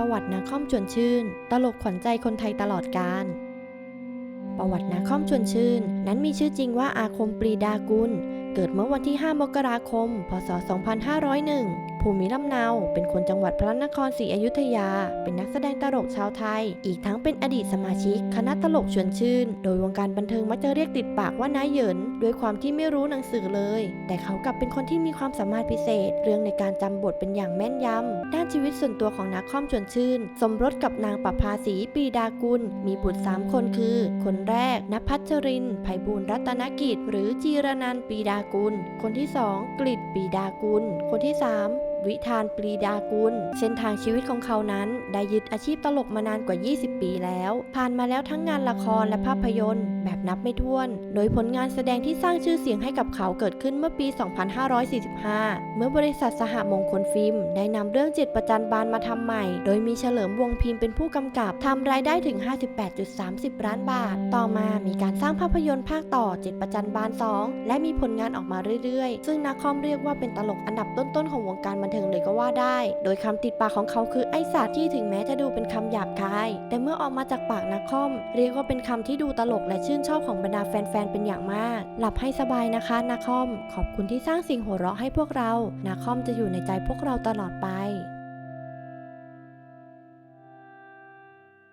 ประวัตินาคอมชวนชื่น ตลกขวัญใจคนไทยตลอดกาล ประวัตินาคอมชวนชื่น นั้นมีชื่อจริงว่าอาคมปรีดากุล เกิดเมื่อวันที่ 5 มกราคม พศ 2501 ภูมิลำเนา เป็นคนจังหวัดพระนครศรีอยุธยา เป็นนักแสดงตลกชาวไทย อีกทั้งเป็นอดีตสมาชิก คณะตลกชวนชื่น โดยวงการบันเทิงมักจะเรียกติดปากว่านายเหยินด้วยความที่ไม่รู้หนังสือเลย แต่เขากลับเป็นคนที่มีความสามารถพิเศษ เรื่องในการจำบทเป็นอย่างแม่นยำด้านชีวิตส่วนตัวของนาคอมชวนชื่น สมรสกับนางประภาสีปีดากุล มีบุตร 3 คนคือ คนแรกนภัชรินไพบูลรัตนกิจ หรือจีรนันปีดากุล คนที่ 2 กฤษปรีดากุล คนที่ 3 วิธานปรีดากุล เส้นทางชีวิตของเขานั้น ได้ยึดอาชีพตลกมานานกว่า 20 ปีแล้ว ผ่านมาแล้วทั้งงานละครและภาพยนตร์ แบบนับไม่ถ้วน โดยผลงานแสดงที่สร้างชื่อเสียงให้กับเขาเกิดขึ้นเมื่อปี 2545 เมื่อบริษัทสหมงคลฟิล์ม ได้นำเรื่องเจ็ดประจันบานมาทำใหม่ โดยมีเฉลิมวงพิมพ์เป็นผู้กำกับทำรายได้ถึง 58.30 ล้านบาท ต่อมามีการสร้างภาพยนตร์ภาคต่อเจ็ดประจันบาน 2 และมีผลงานออกมาเรื่อยๆ ซึ่งนักคอมเรียกว่าเป็นตลกอันดับต้นๆของวงการบันเทิงเลยก็ว่าได้ โดยคำติดปากของเขาคือไอ้สัตว์ที่ถึงแม้จะดูเป็นคำหยาบคาย แต่เมื่อออกมาจากปากนักคอม เรียกว่าเป็นคำที่ดูตลกและชื่นชอบของบรรดาแฟนๆเป็นอย่างมาก หลับให้สบายนะคะนักคอม ขอบคุณที่สร้างสิ่งหัวเราะให้พวกเรานักคอมจะอยู่ในใจพวกเราตลอดไป